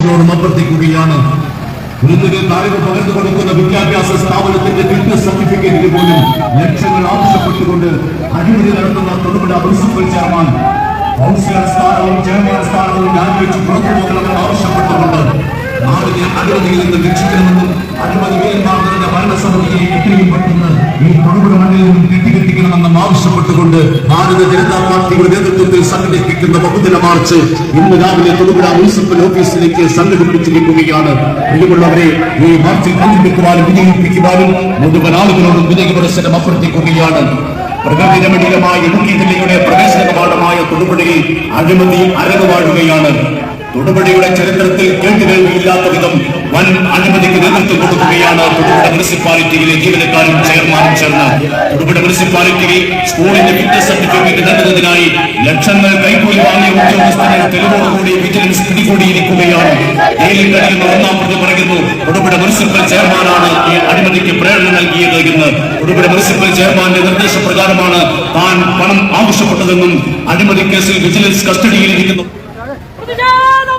ോടും അഭ്യർത്ഥിക്കുകയാണ് കുരുന്നുകൾ അറിവ് പകർന്നു കൊടുക്കുന്ന വിദ്യാഭ്യാസ സ്ഥാപനത്തിന്റെ ഫിറ്റ്നസ് സർട്ടിഫിക്കറ്റിന് പോലും ലക്ഷങ്ങൾ ആവശ്യപ്പെട്ടുകൊണ്ട് അഴിമതി നടത്തുന്ന തൊടുപുഴ പ്രിൻസിപ്പൽ ചെയർമാൻ കൗൺസിലർ സ്ഥാനവും ചെയർമാൻ സ്ഥാനവും രാജിവെച്ച് പുറത്തു പോകണമെന്ന് ആവശ്യപ്പെട്ടുകൊണ്ട് നാടിനെ അഴിമതിയിൽ നിന്ന് രക്ഷിക്കണമെന്നും അഴിമതി നിറഞ്ഞ ഭരണസമിതിയെ എത്രയും പെട്ടെന്ന് ആവശ്യപ്പെട്ടുകൊണ്ട് ഭാരത ജനതാ പാർട്ടിയുടെ നേതൃത്വത്തിൽ സംഘടിപ്പിക്കുന്ന ബഹുദിന മാർച്ച് ഇന്ന് രാവിലെ തൊടുപുഴ മുനിസിപ്പൽ ഓഫീസിലേക്ക് സംഘടിപ്പിച്ചിരിക്കുകയാണ്. പ്രിയമുള്ളവരെ ഈ മാർച്ചിൽ പങ്കെടുക്കുവാനും വിജയിപ്പിക്കുവാനും മുഴുവൻ ആളുകളോടും വിജയപുരസരം അഭ്യർത്ഥിക്കുകയാണ്. പ്രകൃതി രമണീയമായ ഇടുക്കി ജില്ലയുടെ പ്രവേശന കവാടമായ തൊടുപുഴയിൽ അഴിമതി അരങ്ങുവാഴുകയാണ് തൊടുപുഴയുടെ ചരിത്രത്തിൽ കേട്ടുകേൾവിയില്ലാത്ത വിധം വൻ അഴിമതിക്ക് നേതൃത്വം കൊടുക്കുകയാണ് തൊടുപുഴ മുനിസിപ്പാലിറ്റിയിലെ ജീവനക്കാരും ചെയർമാനും ചേർന്ന്. തൊടുപുഴ മുനിസിപ്പാലിറ്റിയിൽ സ്കൂളിന്റെ ഫിറ്റ്നസ് സർട്ടിഫിക്കറ്റ് നൽകുന്നതിനായി ലക്ഷങ്ങൾ കൈക്കൂലി വാങ്ങിയ ഉദ്യോഗസ്ഥരെ തെളിവോടുകൂടി വിജിലൻസ് പിടികൂടിയിരിക്കുകയാണ്. ജയിലിൽ കഴിയുന്ന ഒന്നാം പ്രതി പറയുന്നു തൊടുപുഴ മുനിസിപ്പൽ ചെയർമാനാണ് ഈ അഴിമതിക്ക് പ്രേരണ നൽകിയത് എന്ന്. തൊടുപുഴ മുനിസിപ്പൽ ചെയർമാന്റെ നിർദ്ദേശപ്രകാരമാണ് താൻ പണം ആവശ്യപ്പെട്ടതെന്നും അഴിമതി കേസിൽ വിജിലൻസ് കസ്റ്റഡിയിലിരിക്കുന്നു പ്രതിഷേധം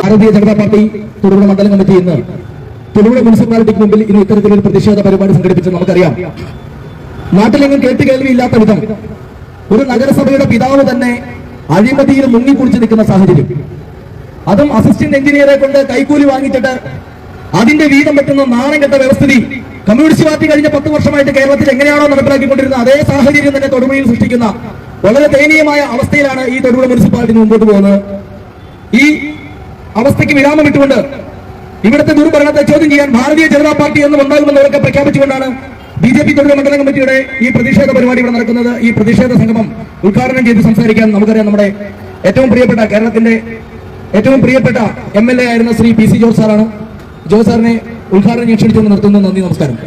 ഭാരതീയ ജനതാ പാർട്ടി തൊടുപുഴ മണ്ഡലം കമ്മിറ്റി ഇന്ന് തൊടുപുഴ മുനിസിപ്പാലിറ്റിക്ക് മുമ്പിൽ ഇന്ന് ഇത്തരത്തിലൊരു പ്രതിഷേധ പരിപാടി സംഘടിപ്പിച്ചത് നമുക്കറിയാം. നാട്ടിലെങ്ങും കേട്ട് കേൾവിയില്ലാത്ത വിധം ഒരു നഗരസഭയുടെ പിതാവ് തന്നെ അഴിമതിയിൽ മുങ്ങിക്കുളിച്ച് നിൽക്കുന്ന സാഹചര്യം. അതും അസിസ്റ്റന്റ് എഞ്ചിനീയറെ കൊണ്ട് കൈക്കൂലി വാങ്ങിച്ചിട്ട് അതിന്റെ വീതം പറ്റുന്ന നാണം കെട്ട വ്യവസ്ഥിതി കമ്മ്യൂണിസ്റ്റ് പാർട്ടി കഴിഞ്ഞ പത്ത് വർഷമായിട്ട് കേരളത്തിൽ എങ്ങനെയാണോ നടപ്പിലാക്കിക്കൊണ്ടിരുന്നത് അതേ സാഹചര്യം തന്നെ തൊടുപുഴയിൽ സൃഷ്ടിക്കുന്ന വളരെ ദയനീയമായ അവസ്ഥയിലാണ് ഈ തൊടുപുഴ മുനിസിപ്പാലിറ്റി മുമ്പോട്ട് പോകുന്നത്. ഈ അവസ്ഥയ്ക്ക് വിരാമം ഇട്ടുകൊണ്ട് ഇവിടുത്തെ ദുർഭരണത്തെ ചോദ്യം ചെയ്യാൻ ഭാരതീയ ജനതാ പാർട്ടി എന്ന് ഉണ്ടാകുമെന്നവരൊക്കെ പ്രഖ്യാപിച്ചുകൊണ്ടാണ് ബി ജെ പി തൊഴിൽ മണ്ഡലം കമ്മിറ്റിയുടെ ഈ പ്രതിഷേധ പരിപാടി ഇവിടെ നടക്കുന്നത്. ഈ പ്രതിഷേധ സംഗമം ഉദ്ഘാടനം ചെയ്ത് സംസാരിക്കാൻ നമുക്കറിയാം നമ്മുടെ ഏറ്റവും പ്രിയപ്പെട്ട കേരളത്തിന്റെ ഏറ്റവും പ്രിയപ്പെട്ട എം എൽ എ ആയിരുന്ന ശ്രീ പി സി ജോർജ് സാറാണ്. ജോർജ് സാറിനെ ഉദ്ഘാടനം ക്ഷണിച്ചുകൊണ്ട് നിർത്തുന്നു. നന്ദി നമസ്കാരം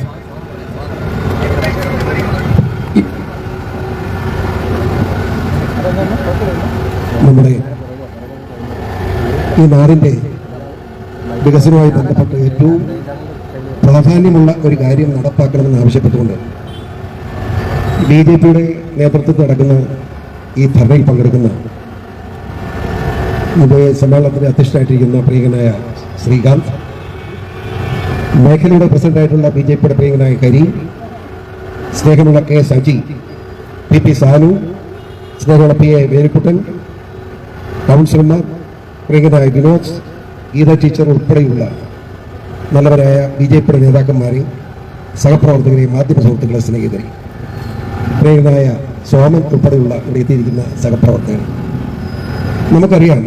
നമ്മുടെ ഈ നാടിന്റെ വികസനവുമായി ബന്ധപ്പെട്ട് ഏറ്റവും പ്രാധാന്യമുള്ള ഒരു കാര്യം നടപ്പാക്കണമെന്ന് ആവശ്യപ്പെട്ടുകൊണ്ട് ബി ജെ പിയുടെ നേതൃത്വത്തിൽ നടക്കുന്ന ഈ ധർണയിൽ പങ്കെടുക്കുന്ന മുംബൈ സമ്മേളനത്തിന് അധ്യക്ഷനായിട്ടിരിക്കുന്ന പ്രിയങ്കനായ ശ്രീകാന്ത് മേഖലയുടെ പ്രസിഡന്റായിട്ടുള്ള ബി ജെ പിയുടെ പ്രിയങ്കനായ കരി സ്നേഹമുള്ള K Saji P P Sanu സ്നേഹമുള്ള പി എ വേലിക്കുട്ടൻ കൗൺസിലർമാർ പ്രിയങ്കരായ വിനോദ് ഗീത ടീച്ചർ ഉൾപ്പെടെയുള്ള നല്ലവരായ ബി ജെ പിയുടെ നേതാക്കന്മാരെയും സഹപ്രവർത്തകരെയും മാധ്യമ സുഹൃത്തുക്കളെ സ്നേഹിതരെ പ്രിയങ്കരായ സോമൻ ഉൾപ്പെടെയുള്ള ഇവിടെ എത്തിയിരിക്കുന്ന സഹപ്രവർത്തകർ. നമുക്കറിയാം